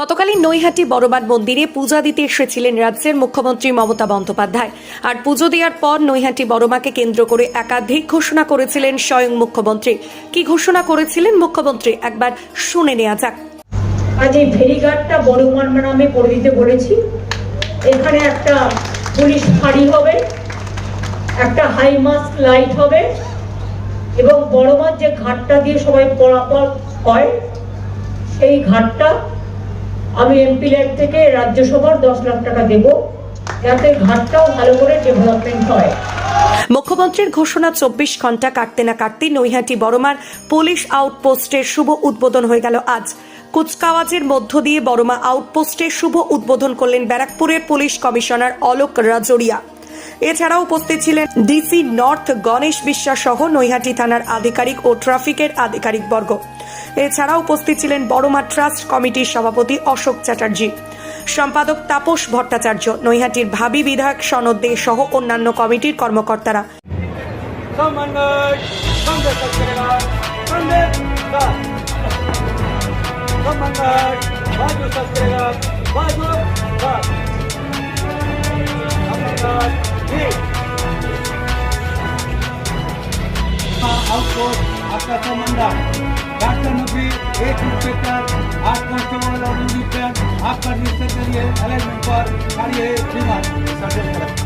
গতকালই নৈহাটি বড়বাদ মন্দিরে পূজা দিতে এসেছিলেন রাজ্যের মুখ্যমন্ত্রী মমতা বন্দ্যোপাধ্যায়। আর পুজো দেওয়ার পর নৈহাটি বড়মাকে কেন্দ্র করে একাধিক ঘোষণা করেছিলেন স্বয়ং মুখ্যমন্ত্রী। কি ঘোষণা করেছিলেন মুখ্যমন্ত্রী? একবার শুনে নেওয়া যাক। আজ এই বড়মার নামে করে দিতে বলেছি। এখানে একটা পুলিশ ফাঁড়ি হবে, একটা হাই মাস্ক লাইট হবে এবং বড়মার যে ঘাটটা দিয়ে সবাই পরাপর হয়, সেই ঘাটটা আমি এমপি ল্যাব থেকে রাজ্যসভার দশ লাখ টাকা দেব। যাতে ঘাটটাও ভালো করে ডেভেলপমেন্ট হয়। মুখ্যমন্ত্রীর ঘোষণা চব্বিশ ঘণ্টা কাটতে না কাটতে নৈহাটি বড়মার পুলিশ আউটপোস্টের শুভ উদ্বোধন হয়ে গেল আজ। কুচকাওয়াজের মধ্য দিয়ে বড়মা আউটপোস্টের শুভ উদ্বোধন করলেন ব্যারাকপুরের পুলিশ কমিশনার অলোক রাজরিয়া এছাড়াও উপস্থিত ছিলেন ডিসি নর্থ গণেশ বিশ্বাস সহ নৈহাটি থানার আধিকারিক ও ট্রাফিকের আধিকারিকবর্গ এছাড়া উপস্থিত ছিলেন বড়মা ট্রাস্ট কমিটির সভাপতি অশোক চ্যাটার্জি সম্পাদক তাপস ভট্টাচার্য নৈহাটির ভাবি বিধায়ক সনদ দে সহ অন্যান্য কমিটির কর্মকর্তারা आउटपोस्ट आपका समन्वय डॉक्टर नबी एक इंस्पेक्टर आठ कांस्टेबल और आपका निश्चय के लिए अलाइनमेंट पर खड़ी है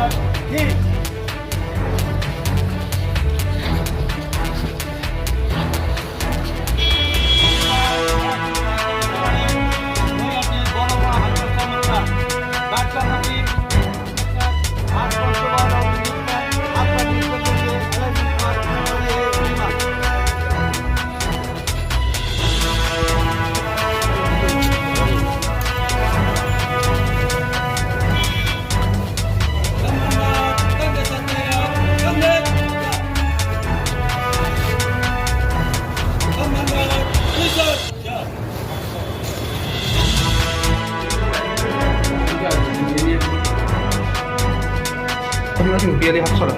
আপনি আছেন পেয়ারে হাত ছড়া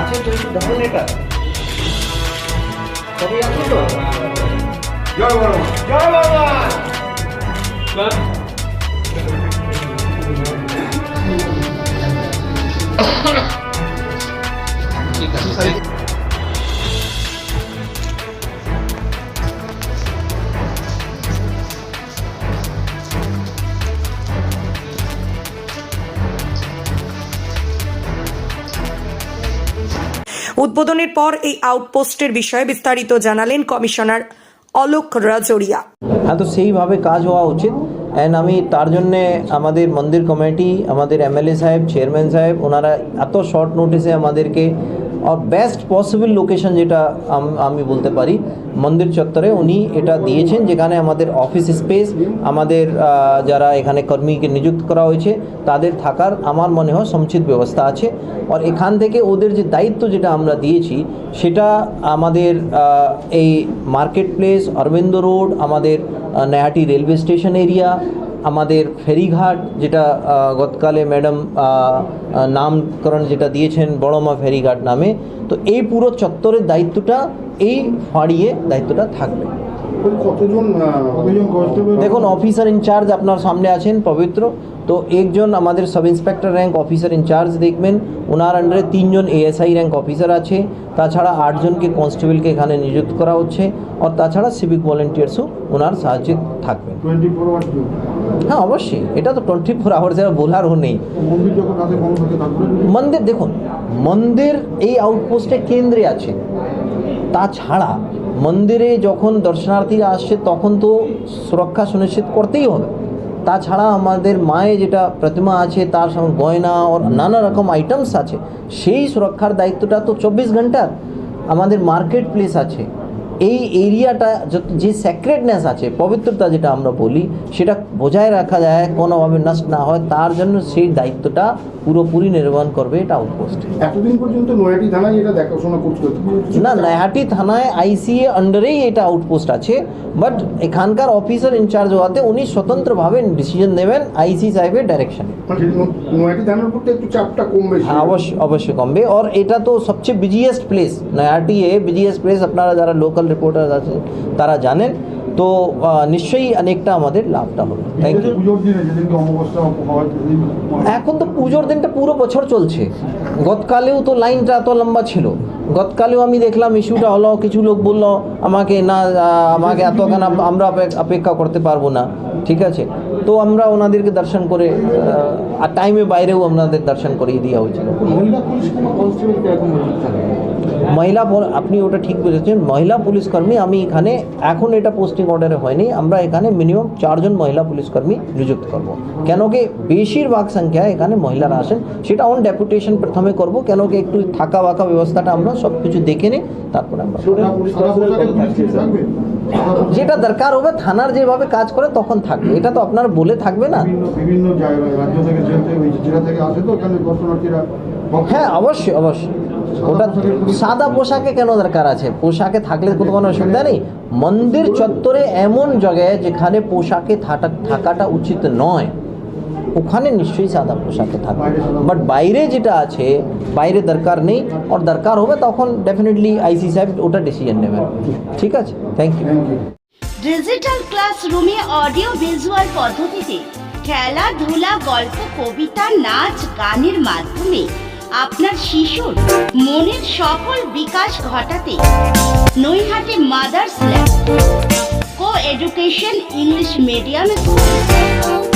আছেন তো একটু ধরেন এটা। তবে আপনি তো? জয় বাবা জয় বাবা Thank উদ্বোধনের পর এই আউটপোস্টের বিষয়ে বিস্তারিত জানালেন কমিশনার অলোক রাজরিয়া। হ্যাঁ তো সেইভাবে কাজ হওয়া উচিত। অ্যান্ড আমি তার জন্যে আমাদের মন্দির কমিটি, আমাদের এমএলএ সাহেব, চেয়ারম্যান সাহেব, ওনারা এত শর্ট নোটিসে আমাদেরকে আর বেস্ট পসিবল লোকেশন যেটা আমি বলতে পারি, মন্দির চত্বরে উনি এটা দিয়েছেন, যেখানে আমাদের অফিস স্পেস আমাদের যারা এখানে কর্মীকে নিযুক্ত করা হয়েছে, তাদের থাকার আমার মনে হয় সমুচিত ব্যবস্থা আছে। আর এখান থেকে ওদের যে দায়িত্ব যেটা আমরা দিয়েছি, সেটা আমাদের এই মার্কেট প্লেস অরবিন্দ রোড আমাদের নয়াটি রেলওয়ে স্টেশন এরিয়া আমাদের ফেরিঘাট, যেটা গতকালে ম্যাডাম নামকরণ যেটা দিয়েছেন বড়মা ফেরিঘাট নামে, তো এই পুরো চত্বরের দায়িত্বটা এই ফাঁড়িয়ে দায়িত্বটা থাকবে। দেখুন অফিসার ইনচার্জ আপনার সামনে আছেন পবিত্র। তো একজন আমাদের sub inspector rank officer in charge দেখবেন ওনার আন্ডারে তিনজন এএসআই র্যাঙ্ক অফিসার আছে। তাছাড়া আটজনকে কনস্টেবলকে এখানে নিযুক্ত করা হচ্ছে আর তাছাড়া সিভিক ভলেন্টিয়ার্সও ওনার সাহায্যে থাকবেন। আওয়ার্স হ্যাঁ অবশ্যই। এটা তো টোয়েন্টি ফোর আওয়ার্স এরা বলারও নেই। থাকবে মন্দির দেখুন মন্দির এই আউটপোস্টে কেন্দ্রে আছে। তাছাড়া মন্দিরে যখন দর্শনার্থীরা আসছে তখন তো সুরক্ষা সুনিশ্চিত করতেই হবে। তাছাড়া আমাদের মায়ে যেটা প্রতিমা আছে, তার সঙ্গে গয়না ওর নানা রকম আইটেমস আছে, সেই সুরক্ষার দায়িত্বটা তো চব্বিশ ঘণ্টার আমাদের মার্কেট প্লেস আছে। এই এরিয়াটা যে স্যাক্রেডনেস আছে পবিত্রতা যেটা আমরা বলি সেটা বজায় রাখা যায় কোনোভাবে নষ্ট না হয়। তার জন্য সেই দায়িত্বটা পুরোপুরি নির্বাহন করবে এটা আউটপোস্ট এতদিন পর্যন্ত নয়াটি থানায় এটা দেখাশোনা করছিল না নয়াহাটি থানায় আইসিএ আন্ডারেই এটা আউটপোস্ট আছে বাট এখানকার অফিসার ইনচার্জ হওয়াতে উনি স্বতন্ত্রভাবে ডিসিশন নেবেন আইসি সাহেবের ডাইরেকশনে নয়াটি থানার উপর একটু চাপটা কমবে হ্যাঁ অবশ্যই অবশ্যই কমবে। আর এটা তো সবচেয়ে বিজিয়েস্ট প্লেস নয়াহাটি এ বিজিয়েস্ট প্লেস আপনারা যারা লোকাল রিপোর্টার আছে তারা জানেন। তো নিশ্চয়ই অনেকটা আমাদের লাভটা হবে। থ্যাংক ইউ এখন তো পুজোর দিনটা পুরো বছর চলছে। গতকালেও তো লাইনটা এত লম্বা ছিল। গতকালেও আমি দেখলাম ইস্যুটা হলো কিছু লোক বলল আমাকে না আমাকে এতক্ষণ আমরা অপেক্ষা করতে পারব না। ঠিক আছে? তো আমরা ওনাদেরকে দর্শন করে আর টাইমে বাইরেও আপনাদের দর্শন করিয়ে দেওয়া হয়েছিল। মহিলা আপনি ওটা ঠিক বলেছেন মহিলা পুলিশকর্মী আমি এখানে এখন এটা পোস্টিং অর্ডারে হয়নি আমরা এখানে মিনিমাম চারজন মহিলা পুলিশকর্মী নিযুক্ত করব। কেন কি বেশিরভাগ সংখ্যায় এখানে মহিলারা আসেন সেটা অন ডেপুটেশন প্রথমে করব কেন কি একটু থাকা বাকা ব্যবস্থাটা আমরা সব কিছু দেখে নিই তারপরে আমরা যেটা দরকার হবে থানার যেভাবে কাজ করে তখন থাকবে। এটা তো আপনার বলে থাকবে না। বিভিন্ন বিভিন্ন রাজ্য থেকে জেল থেকে ওই জেলা থেকে আসে তো ওখানে দর্শনার্থীরা হ্যাঁ অবশ্যই অবশ্যই। ওটা সাদা পোশাকে কেন দরকার আছে? পোশাকে থাকলে তো কোনো অসুবিধা নেই। মন্দির চত্বরে এমন জায়গায় যেখানে পোশাকে থাকা- থাকাটা উচিত নয়। ওখানে নিশ্চয়ই সাদা পোশাকে থাকবে। বাট বাইরে যেটা আছে, বাইরে দরকার নেই, আর দরকার হবে তখন ডেফিনেটলি আইসি সাহেব ওটা ডিসিশন নেবেন ঠিক আছে? থ্যাংক ইউ ডিজিটাল ক্লাসরুমে অডিও ভিজুয়াল পদ্ধতিতে খেলাধুলা, গল্প, কবিতা, নাচ, গানের মাধ্যমে আপনার শিশুর মনের সকল বিকাশ ঘটাতে Naihati mothers lab co education English medium school